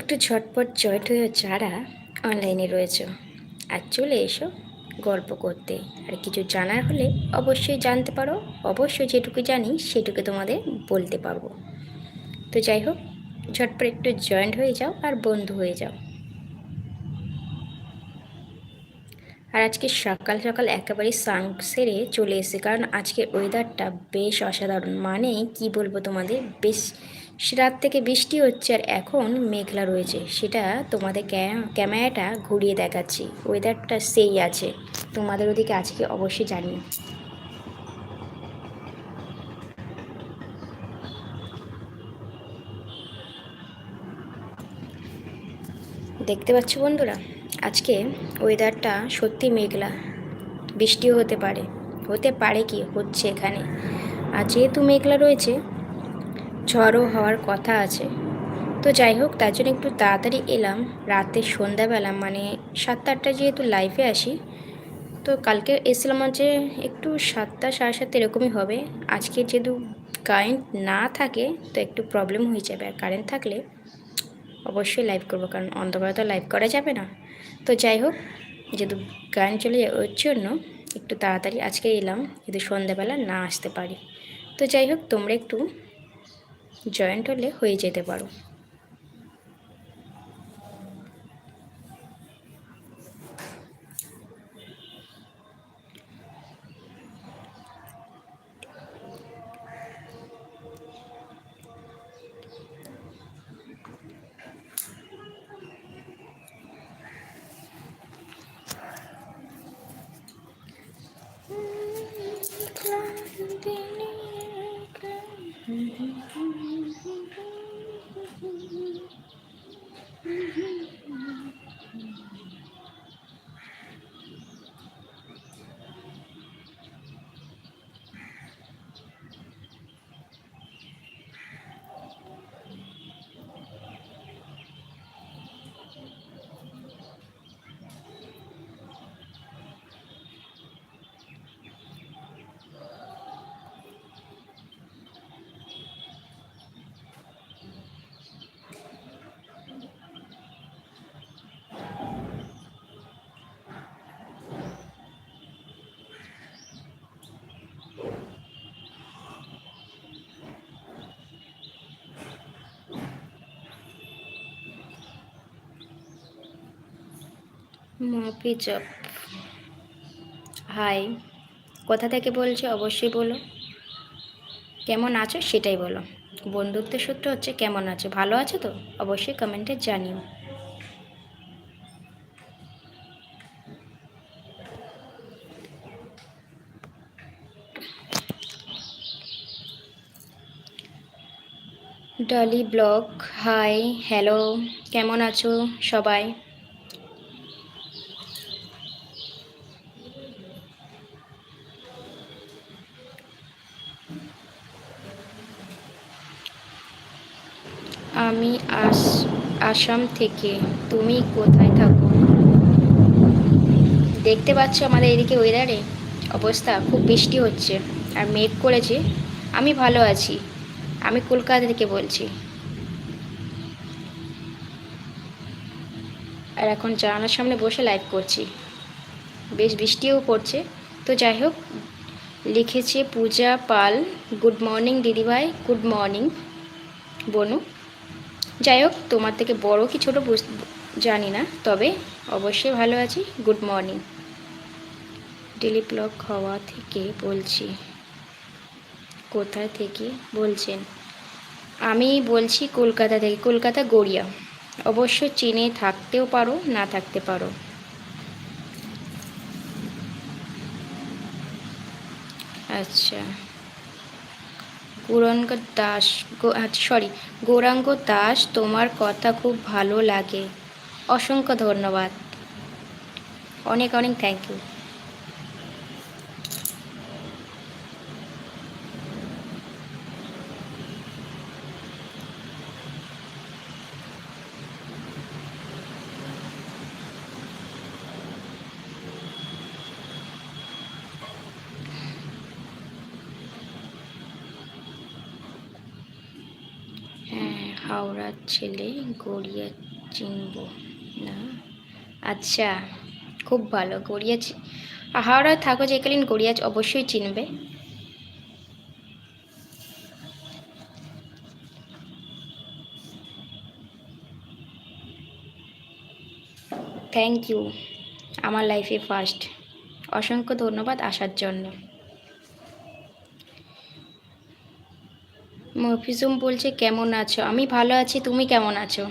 একটু ঝটপট জয়েন্ট হয়ে যারা অনলাইনে রয়েছে, আর চলে এসো গল্প করতে। আর কিছু জানার হলে অবশ্যই জানতে পারো, অবশ্যই যেটুকু জানি সেটুকু তোমাদের বলতে পারব। তো যাই হোক, ঝটপট একটু জয়েন্ট হয়ে যাও আর বন্ধু হয়ে যাও। আর আজকে সকাল সকাল একেবারে সাং সেরে চলে এসেছে, কারণ আজকে ওয়েদারটা বেশ অসাধারণ। মানে কি বলব তোমাদের? বেশ রাত থেকে বৃষ্টি হচ্ছে আর এখন মেঘলা রয়েছে। সেটা তোমাদের ক্যামেরাটা ঘুরিয়ে দেখাচ্ছি। ওয়েদারটা সেই আছে। তোমাদের ওদিকে আজকে অবশ্যই জানিও। দেখতে পাচ্ছ বন্ধুরা, আজকে ওয়েদারটা সত্যি মেঘলা। বৃষ্টিও হতে পারে। হতে পারে কি? হচ্ছে এখানে। আর যেহেতু মেঘলা রয়েছে ঝড়ও হওয়ার কথা আছে। তো যাই হোক, তার জন্য একটু তাড়াতাড়ি এলাম। রাতে সন্ধ্যাবেলা মানে সাতটা আটটা যেহেতু লাইফে আসি, তো কালকে এসেছিলাম যে একটু সাতটা, সাড়ে সাতটা এরকমই হবে। আজকে যেহেতু কারেন্ট না থাকে, তো একটু প্রবলেম হয়ে যাবে। আর কারেন্ট থাকলে অবশ্যই লাইভ করব, কারণ অন্ধকারে তো লাইভ করা যাবে না। তো যাই হোক, যেহেতু গান চলে যায় ওর জন্য একটু তাড়াতাড়ি আজকে এলাম, যদি সন্ধ্যাবেলা না আসতে পারি। তো যাই হোক, তোমরা একটু জয়েন্ট হলে হয়ে যেতে পারো। মফিজপ হাই, কোথা থেকে বলছো? অবশ্যই বলো। কেমন আছো? সেটাই বলো। বন্ধুত্বের সূত্র হচ্ছে কেমন আছো? ভালো আছো তো? অবশ্যই কমেন্টে জানিও। ডলি ব্লগ, হাই, হ্যালো, কেমন আছো সবাই? আমি আস, আসাম থেকে। তুমি কোথায় থাকো? দেখতে পাচ্ছ আমাদের এদিকে ওয়েদারে অবস্থা, খুব বৃষ্টি হচ্ছে আর মেঘ করেছে। আমি ভালো আছি। আমি কলকাতা থেকে বলছি। আর এখন জানালার সামনে বসে লাইভ করছি। বেশ বৃষ্টিও পড়ছে। তো যাই হোক, লিখেছে পূজা পাল। গুড মর্নিং দিদিভাই। গুড মর্নিং বনু। যাই হোক, তোমার থেকে বড় কি ছোটো জানি না, তবে অবশ্যই ভালো আছি। গুড মর্নিং ডেলি ব্লগ হওয়া থেকে বলছি। কোথায় থেকে বলছেন? আমি বলছি কলকাতা থেকে, কলকাতা গড়িয়া। অবশ্য চিনে থাকতেও পারো, না থাকতে পারো। আচ্ছা। গৌরাঙ্গ দাস সরি গৌরাঙ্গ দাস, তোমার কথা খুব ভালো লাগে। অসংখ্য ধন্যবাদ। অনেক অনেক থ্যাংক ইউ হাওড়ার ছেলে গড়িয়া চিনব, না? আচ্ছা খুব ভালো, গড়িয়া হাওড়ায় থাকো যেকালীন গড়িয়া অবশ্যই চিনবে। থ্যাংক ইউ আমার লাইফে ফার্স্ট অসংখ্য ধন্যবাদ আসার জন্য। মফিজুম বলছে, কেমন আছো? আমি ভালো আছি, তুমি কেমন আছো?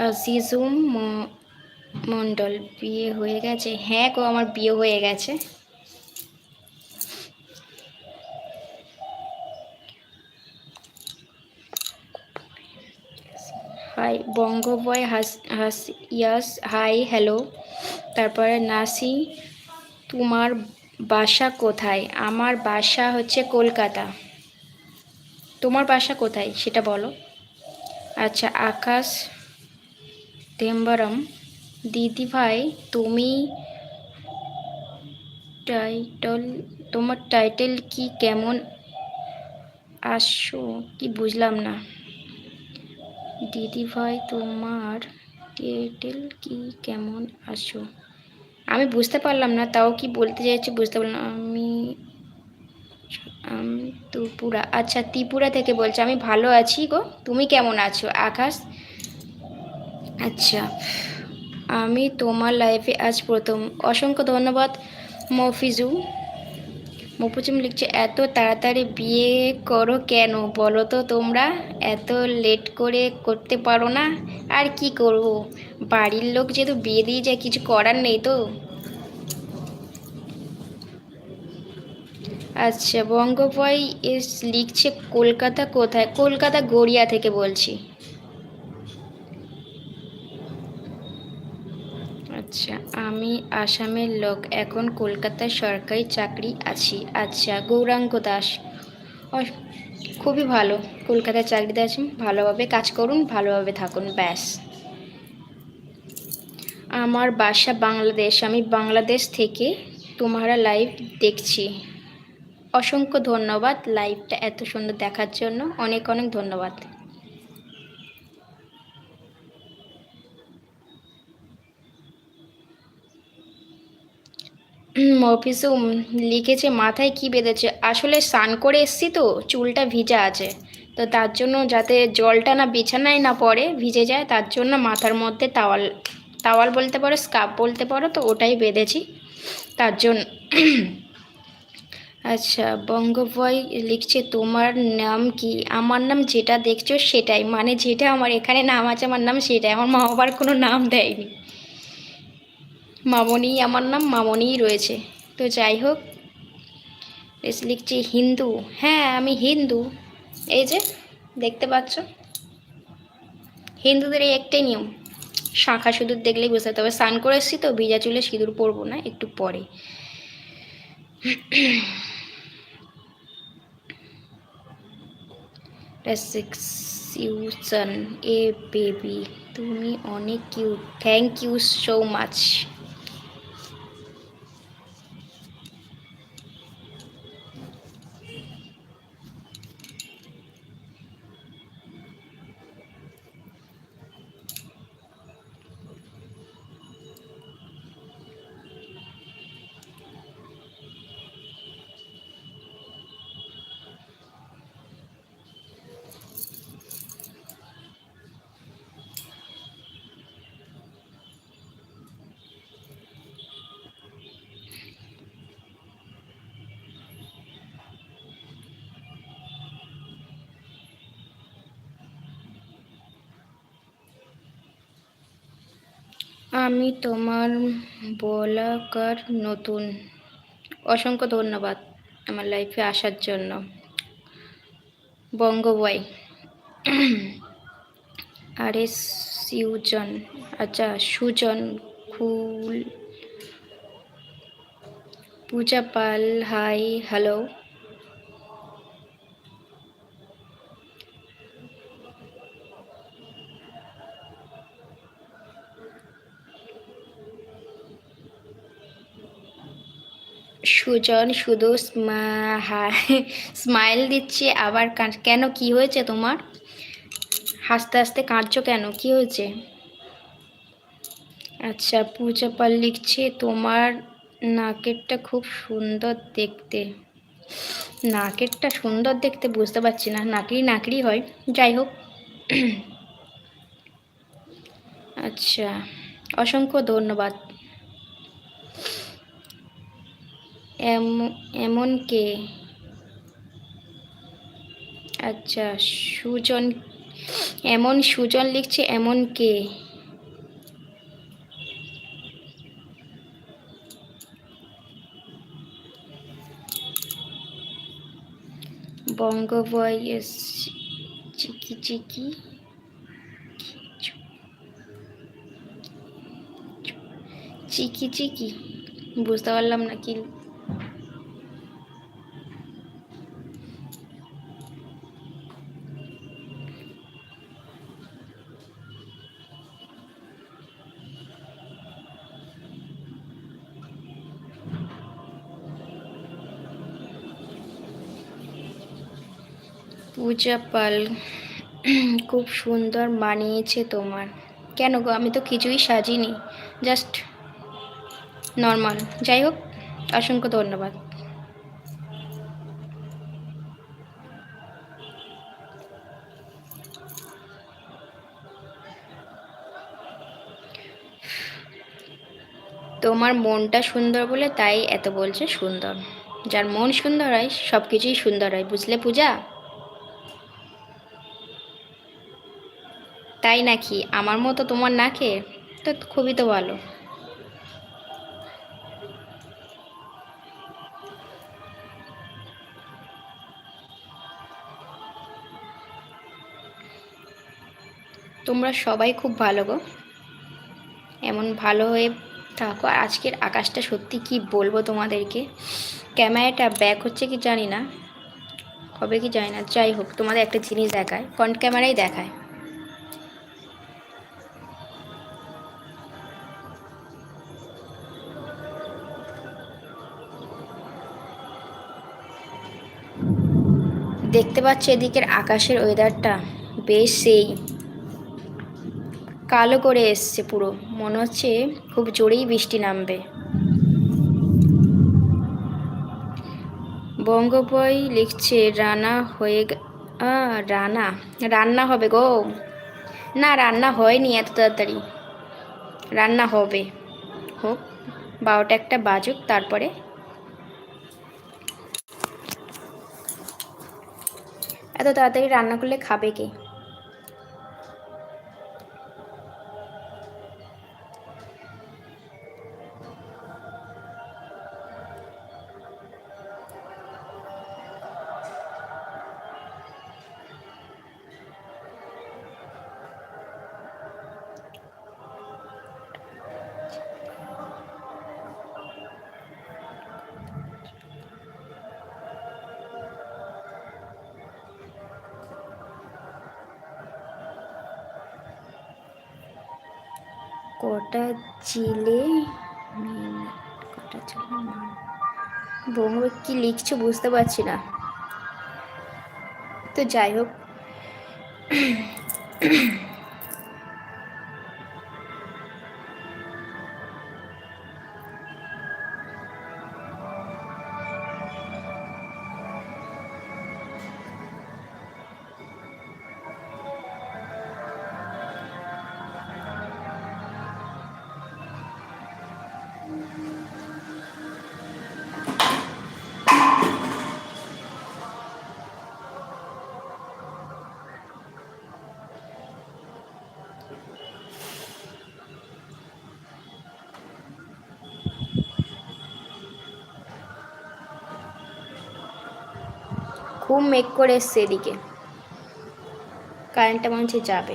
আজিজুম ম- মণ্ডল, বিয়ে হয়ে গেছে? হ্যাঁ গো, আমার বিয়ে হয়ে গেছে হাই বঙ্গবয় হাস হাস ইয়াস, হাই, হ্যালো। তারপরে নাসি, তোমার বাসা কোথায়? আমার বাসা হচ্ছে কলকাতা। তোমার বাসা কোথায়? সেটা বলো। আচ্ছা আকাশ তেম্বরম দিদি ভাই, তুমি টাইটল, তোমার টাইটেল কি কেমন? আসো, কি বুঝলাম না। দিদি ভাই, তোমার টাইটেল কি কেমন আসো আমি বুঝতে পারলাম না, তাও কি বলতে চাইছি বুঝতে পারলাম আমি আমি ত্রিপুরা আচ্ছা ত্রিপুরা থেকে বলছি, আমি ভালো আছি গো। তুমি কেমন আছো? আকাশ? আচ্ছা আমি তোমার লাইফে আজ প্রথম। অসংখ্য ধন্যবাদ মফিজু। মফিজুম লিখছে, এত তাড়াতাড়ি বিয়ে করো কেন? বলো তো তোমরা, এত লেট করে করতে পারো না, আর কি করব? বাড়ির লোক যেহেতু বিয়ে দিয়ে যায়, কিছু করার নেই তো? আচ্ছা বঙ্গবয় এস, লিখছে, কলকাতা কোথায়? কলকাতা গড়িয়া থেকে বলছি। আচ্ছা আমি আসামের লোক, এখন কলকাতায় সরকারি চাকরি আছি। আচ্ছা গৌরাঙ্গ দাস। খুবই ভালো। কলকাতায় চাকরিতে আছেন ভালোভাবে কাজ করুন, ভালোভাবে থাকুন, ব্যাস। আমার বাসা বাংলাদেশ। আমি বাংলাদেশ থেকে তোমারা লাইভ দেখছি। অসংখ্য ধন্যবাদ লাইভটা এত সুন্দর দেখার জন্য। অনেক অনেক ধন্যবাদ। অফিসে লিখেছে, মাথায় কি বেঁধেছে? আসলে স্নান করে এসছি তো, চুলটা ভিজা আছে। তো তার জন্য যাতে জলটা না বিছানায় না পড়ে, ভিজে যায়, তার জন্য মাথার মধ্যে তাওয়াল তাওয়াল বলতে পারো, স্কার্ফ বলতে পারো, তো ওটাই বেঁধেছি। তার জন্য আচ্ছা বঙ্গবয় লিখছে, তোমার নাম কি? আমার নাম যেটা দেখছ সেটাই। মানে যেটা আমার এখানে নাম আছে, আমার নাম সেটাই। আমার মা বাবার কোনো নাম দেয়নি। মামনি, আমার নাম মামনিই রয়েছে। তো যাই হোক, বেশ লিখছি হিন্দু। হ্যাঁ আমি হিন্দু। এই যে, দেখতে পাচ্ছ? হিন্দুদের এই একটাই নিয়ম। শাঁখা সিঁদুর দেখলেই বুঝতে তবে স্নান করে এসেছি তো, ভিজা চুলে সিঁদুর পরবো না, একটু পরে। এ বেবি তুমি অনেক cute thank you so much আমি তোমার বলাকার নতুন। অসংখ্য ধন্যবাদ আমার লাইফে আসার জন্য। বঙ্গবয় আরে সিউজন আচ্ছা সুজন খুল পূজা পাল হাই হ্যালো সুজন, শুধু স্মাইল দিচ্ছে, আবার কেন, কি হয়েছে তোমার? হাসতে হাসতে কাঁদছো কেন? কি হয়েছে? আচ্ছা পূজা পাল লিখছে, তোমার নাকেরটা খুব সুন্দর দেখতে। নাকেরটা সুন্দর দেখতে, বুঝতে পারছি না, নাকড়ি নাকড়ি হয়। যাই হোক। আচ্ছা অসংখ্য ধন্যবাদ। এমন কে আচ্ছা সুজন এমন সুজন লিখছে এমন কে বঙ্গ চিকি চিকি চিকি চিকি বুঝতে পারলাম না কি পূজা পাল খুব সুন্দর মানিয়েছে তোমার। কেন গো, আমি তো কিছুই সাজিনি জাস্ট নর্মাল যাই হোক, অসংখ্য ধন্যবাদ। তোমার মনটা সুন্দর বলে তাই এত বলছে সুন্দর। যার মন সুন্দর হয় সব কিছুই সুন্দর হয়, বুঝলে পূজা? তাই নাকি? আমার মতো তোমার নাকে? তো খুবই তো ভালো। তোমরা সবাই খুব ভালো গো। এমন ভালো হয়ে থাকো। আর আজকের আকাশটা সত্যি কি বলব তোমাদেরকে? ক্যামেরাটা ব্যাক হচ্ছে কি জানি না। হবে কি জানি না। যাই হোক, তোমাদের একটা জিনিস দেখায়। ফ্রন্ট ক্যামেরাই দেখায়। দেখতে পাচ্ছ এদিকের আকাশের ওয়েদারটা। বেশ সেই কালো করে এসছে পুরো। মনে হচ্ছে খুব জোরেই বৃষ্টি নামবে। বঙ্গবই লিখছে, রানা হয়ে রানা। রান্না হবে গো। না, রান্না হয়নি এত তাড়াতাড়ি। রান্না হবে। হোক, বারোটা একটা বাজুক, তারপরে এত তাড়াতাড়ি রান্না করলে খাবে কে? কটা চিলে কটা চিলে মিনিট কি লিখছো বুঝতে পারছি না। তো যাই হোক। খুব মেঘ করে এসছে এদিকে। কারেন্টটা মনে হচ্ছে যাবে।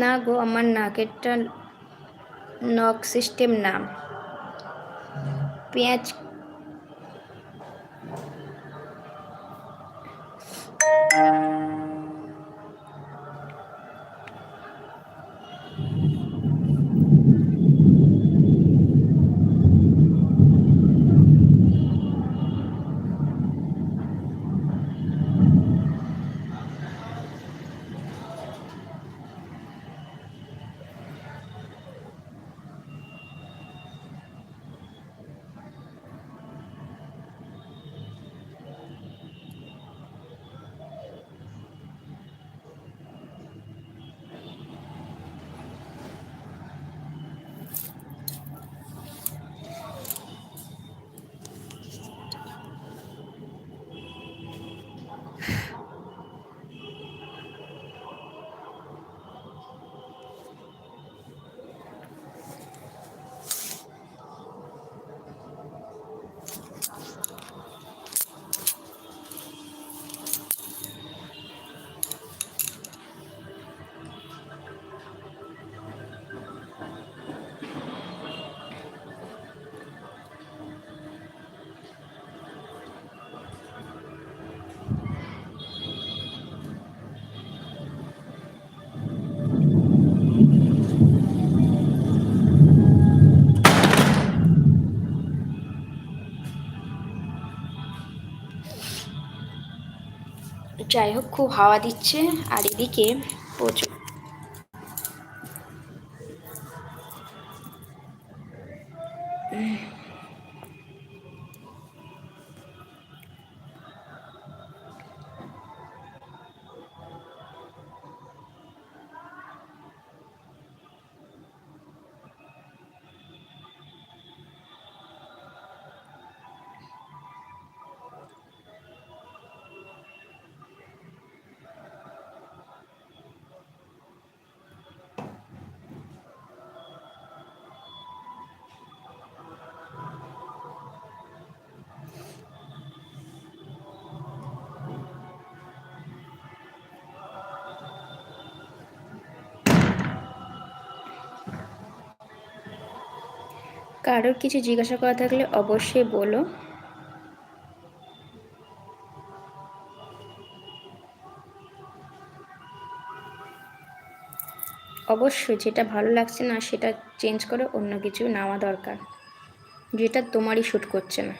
না গো আমার নাকেরটা নক সিস্টেম না। পেঁয়াজ যাই হোক খুব হাওয়া দিচ্ছে। আর এদিকে কারোর কিছু জিজ্ঞাসা করা থাকলে অবশ্যই বলো। অবশ্যই যেটা ভালো লাগছে না সেটা চেঞ্জ করে অন্য কিছু নেওয়া দরকার, যেটা তোমারই শ্যুট করছে না।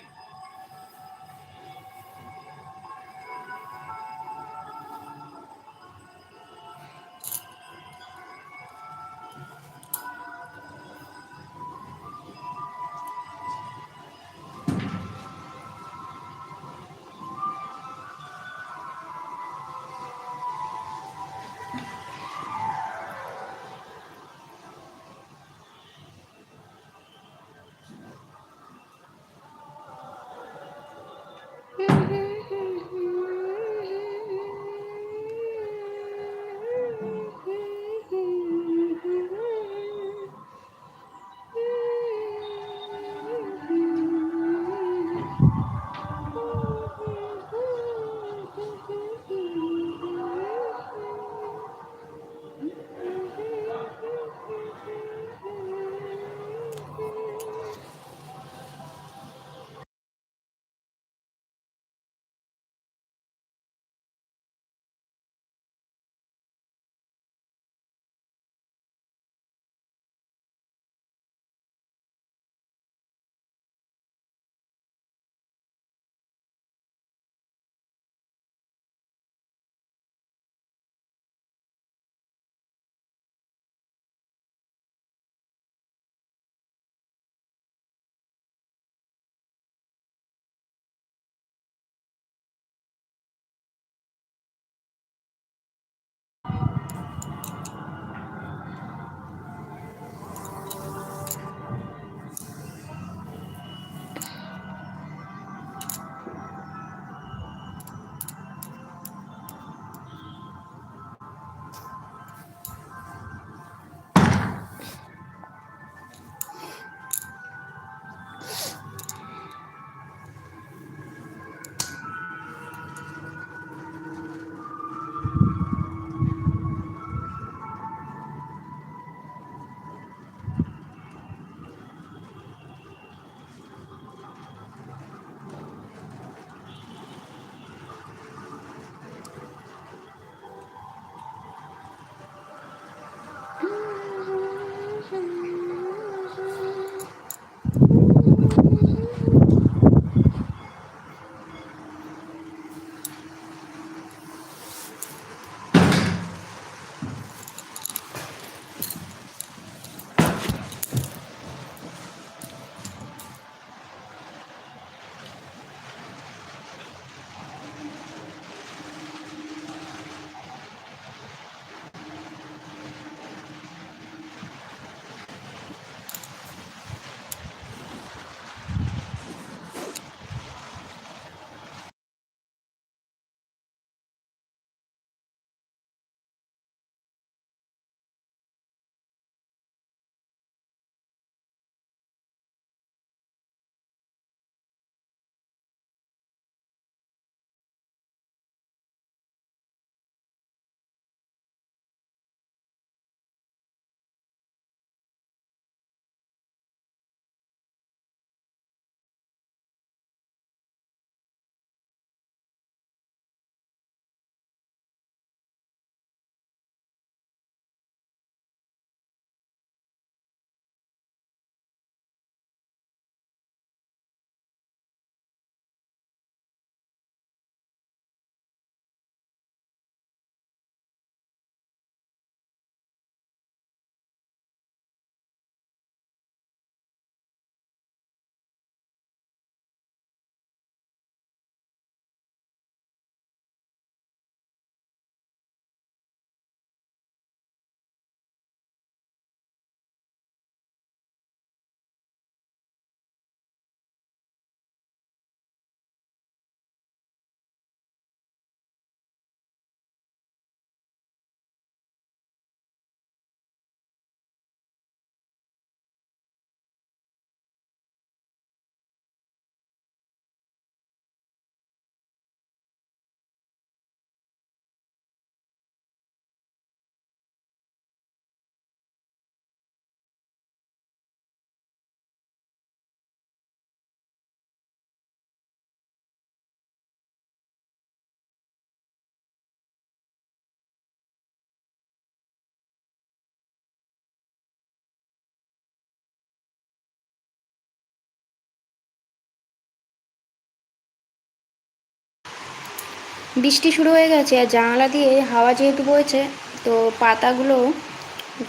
বৃষ্টি শুরু হয়ে গেছে আর জানালা দিয়ে হাওয়া যেহেতু বইছে, তো পাতাগুলো,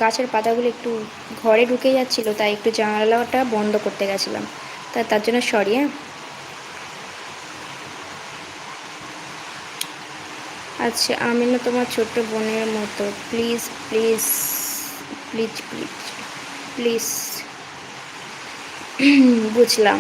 গাছের পাতাগুলো একটু ঘরে ঢুকে যাচ্ছিল, তাই একটু জানালাটা বন্ধ করতে গেছিলাম। তা তার জন্য সরি হ্যাঁ। আচ্ছা আমি না তোমার ছোট্ট বোনের মতো please please please please please, বুঝলাম।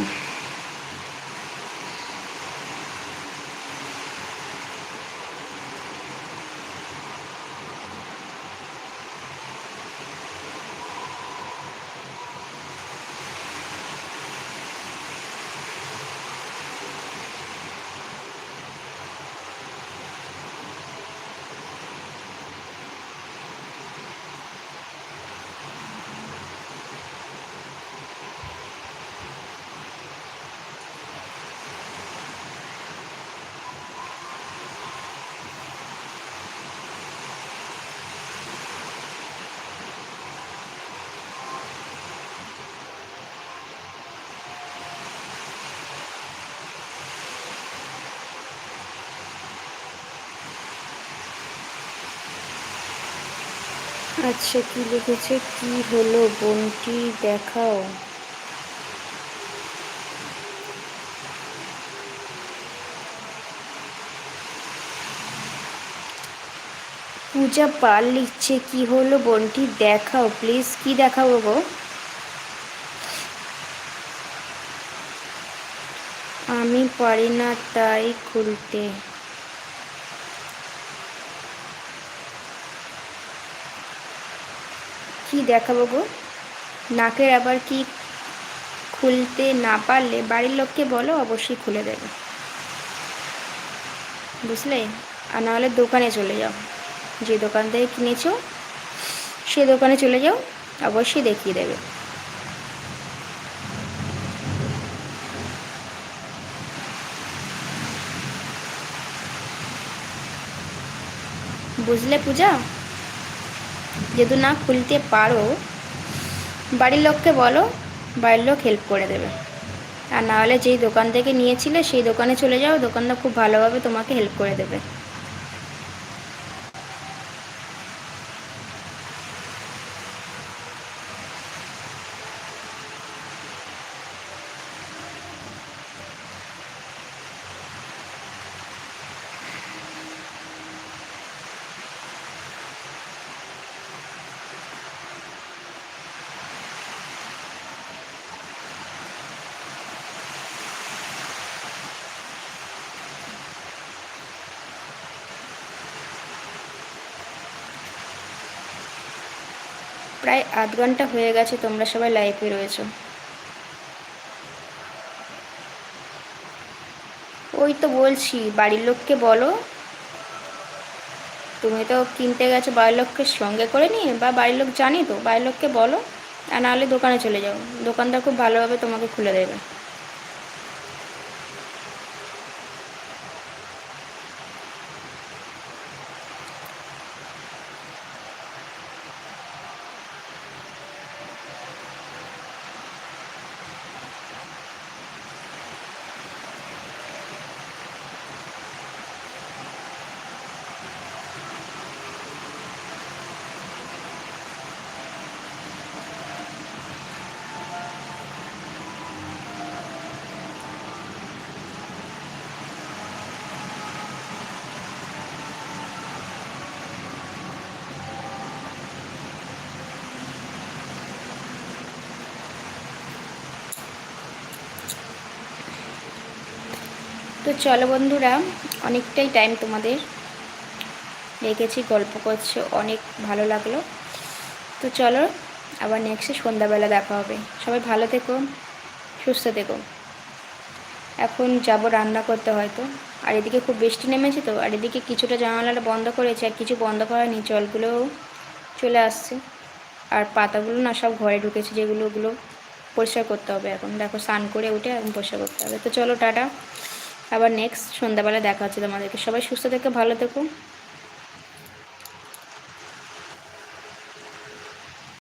আচ্ছা কি লিখেছে? কি হলো বোনটি? দেখাও। পূজা পাল লিখছে, কি হলো বোনটি? দেখাও প্লিজ কি দেখাবো গো? আমি পারি না তাই খুলতে। কি দেখাবো গো? নাকের আবার কি খুলতে না পারলে বাড়ির লোককে বলো, অবশ্যই খুলে দেবে। বুঝলে? আর নাহলে দোকানে চলে যাও। যে দোকান থেকে কিনেছো, সে দোকানে চলে যাও, অবশ্যই দেখিয়ে দেবে। বুঝলে পূজা? যেহেতু না খুলতে পারো, বাড়ির লোককে বলো, বাড়ির লোক হেল্প করে দেবে। আর নাহলে যেই দোকান থেকে নিয়েছিলে, সেই দোকানে চলে যাও দোকানটা খুব ভালোভাবে তোমাকে হেল্প করে দেবে। প্রায় আধ ঘণ্টা হয়ে গেছে, তোমরা সবাই লাইফে রয়েছো। ওই তো বলছি, বাড়ির লোককে বলো। তুমি তো কিনতে গেছো বাড়ির লোককে সঙ্গে করে নিয়ে, বা বাড়ির লোক জানি তো, বাড়ির লোককে বলো, আর নাহলে দোকানে চলে যাও। দোকানদার খুব ভালোভাবে তোমাকে খুলে দেবে। তো চলো বন্ধুরা, অনেকটাই টাইম তোমাদের রেখেছি গল্প করছ, অনেক ভালো লাগল। তো চলো, আবার নেক্সটে সন্ধ্যাবেলা দেখা হবে। সবাই ভালো থেকো, সুস্থ থেকো। এখন যাব রান্না করতে হয়তো। আর এদিকে খুব বৃষ্টি নেমেছে তো, আর এদিকে কিছুটা জানালাটা বন্ধ করেছে, আর কিছু বন্ধ করা নেই জলগুলোও চলে আসছে। আর পাতাগুলো না সব ঘরে ঢুকেছে, যেগুলো ওগুলো পরিষ্কার করতে হবে এখন। দেখো, স্নান করে উঠে এখন পরিষ্কার করতে হবে। তো চলো, টাটা। আবার নেক্সট সন্ধ্যাবেলা দেখা হচ্ছে তোমাদেরকে। সবাই সুস্থ থেকে ভালো থেকো।